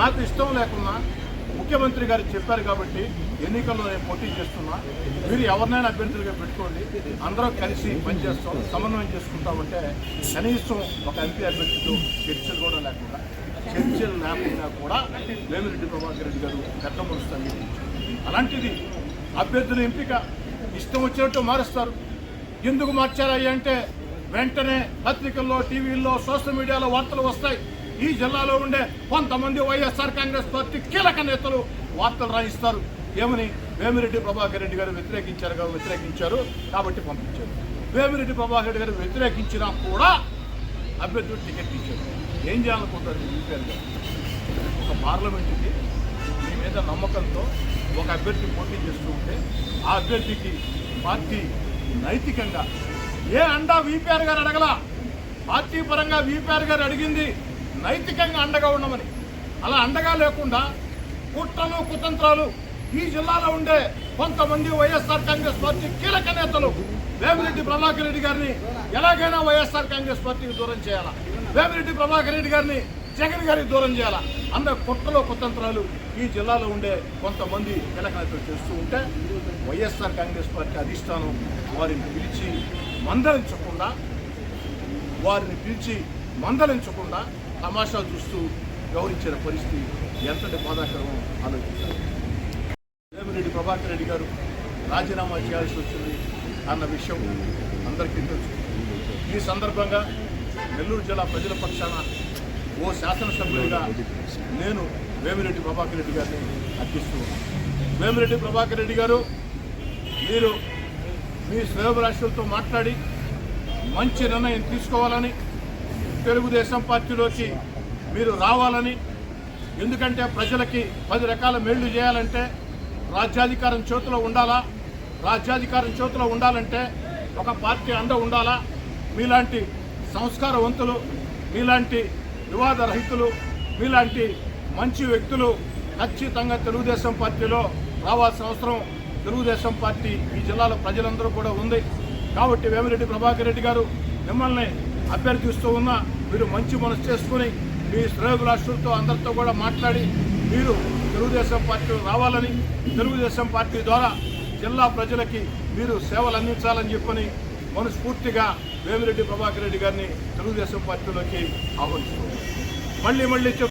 నాకు ఇష్టం లేకున్నా ముఖ్యమంత్రి గారు చెప్పారు కాబట్టి ఎన్నికల్లో నేను పోటీ చేస్తున్నా. మీరు ఎవరినైనా అభ్యర్థులుగా పెట్టుకోండి. అందరూ కలిసి పనిచేస్తాం సమన్వయం చేసుకుంటామంటే కనీసం ఒక ఎంపీ అభ్యర్థితో చర్చలు కూడా లేకుండా చర్చలు లేకుండా కూడా వేమిరెడ్డి ప్రభాకర్ రెడ్డి గారు పెద్ద అలాంటిది అభ్యర్థుల ఎంపిక ఇష్టం వచ్చినట్టు మారుస్తారు. ఎందుకు మార్చారయ్య అంటే వెంటనే పత్రికల్లో టీవీల్లో సోషల్ మీడియాలో వార్తలు వస్తాయి. ఈ జిల్లాలో ఉండే కొంతమంది వైఎస్ఆర్ కాంగ్రెస్ పార్టీ కీలక నేతలు వార్తలు రాయిస్తారు. ఏమని? వేమిరెడ్డి ప్రభాకర్ రెడ్డి గారు వ్యతిరేకించారు గారు వ్యతిరేకించారు కాబట్టి పంపించారు. వేమిరెడ్డి ప్రభాకర్ రెడ్డి గారు వ్యతిరేకించినా కూడా అభ్యర్థులు టికెట్ ఇచ్చారు. ఏం చేయాలనుకుంటారు యూపీఎల్ గారు ఒక పార్లమెంటుకి మీ మీద నమ్మకంతో ఒక అభ్యర్థి పోటీ చేస్తూ ఉంటే ఆ అభ్యర్థికి పార్టీ నైతికంగా ఏ అండా వీపీఆర్ గారు అడగల? పార్టీ పరంగా వీపీఆర్ గారు అడిగింది నైతికంగా అండగా ఉండమని. అలా అండగా లేకుండా కుట్రలు కుతంత్రాలు ఈ జిల్లాలో ఉండే కొంతమంది వైఎస్ఆర్ కాంగ్రెస్ పార్టీ కీలక నేతలు వేమిరెడ్డి ప్రభాకర్ రెడ్డి గారిని ఎలాగైనా వైఎస్ఆర్ కాంగ్రెస్ పార్టీకి దూరం చేయాలా? వేమిరెడ్డి ప్రభాకర్ రెడ్డి గారిని జగన్ గారికి దూరం చేయాలా? అన్న కుట్రలో కుతంత్రాలు ఈ జిల్లాలో ఉండే కొంతమంది కీలక నేతలు చేస్తూ ఉంటే వైఎస్ఆర్ కాంగ్రెస్ పార్టీ అధిష్టానం వారిని పిలిచి మందరించకుండా వారిని పిలిచి మందలించకుండా తమాషా చూస్తూ గౌరవించిన పరిస్థితి ఎంతటి బాధాకరమో ఆలోచించారు వేమిరెడ్డి ప్రభాకర్ రెడ్డి గారు రాజీనామా చేయాల్సి వచ్చింది అన్న విషయం అందరికీ తెలుసు. ఈ సందర్భంగా నెల్లూరు జిల్లా ప్రజల పక్షాన ఓ శాసనసభ్యుడిగా నేను వేమిరెడ్డి ప్రభాకర్ రెడ్డి గారిని అర్థిస్తూ ఉన్నాను. వేమిరెడ్డి ప్రభాకర్ రెడ్డి గారు మీరు మీ శ్రేయభిలాషులతో మాట్లాడి మంచి నిర్ణయం తీసుకోవాలని తెలుగుదేశం పార్టీలోకి మీరు రావాలని ఎందుకంటే ప్రజలకి పది రకాల మేళ్ళు చేయాలంటే రాజ్యాధికారం చేతిలో ఉండాలా? రాజ్యాధికారం చేతిలో ఉండాలంటే ఒక పార్టీ అండ ఉండాలా? మీలాంటి సంస్కారవంతులు మీలాంటి వివాద రహితులు మీలాంటి మంచి వ్యక్తులు ఖచ్చితంగా తెలుగుదేశం పార్టీలో రావాల్సిన అవసరం తెలుగుదేశం పార్టీ ఈ జిల్లాలో ప్రజలందరూ కూడా ఉంది. కాబట్టి వేమిరెడ్డి ప్రభాకర్ రెడ్డి గారు మిమ్మల్ని అభ్యర్థిస్తూ ఉన్నా మీరు మంచి మనసు చేసుకుని మీ శ్రేయోభిలాషులతో అందరితో కూడా మాట్లాడి మీరు తెలుగుదేశం పార్టీ రావాలని తెలుగుదేశం పార్టీ ద్వారా జిల్లా ప్రజలకి మీరు సేవలు అందించాలని చెప్పని మనస్ఫూర్తిగా వేమిరెడ్డి ప్రభాకర్ రెడ్డి గారిని తెలుగుదేశం పార్టీలోకి ఆహ్వానిస్తున్నాం. మళ్ళీ మళ్ళీ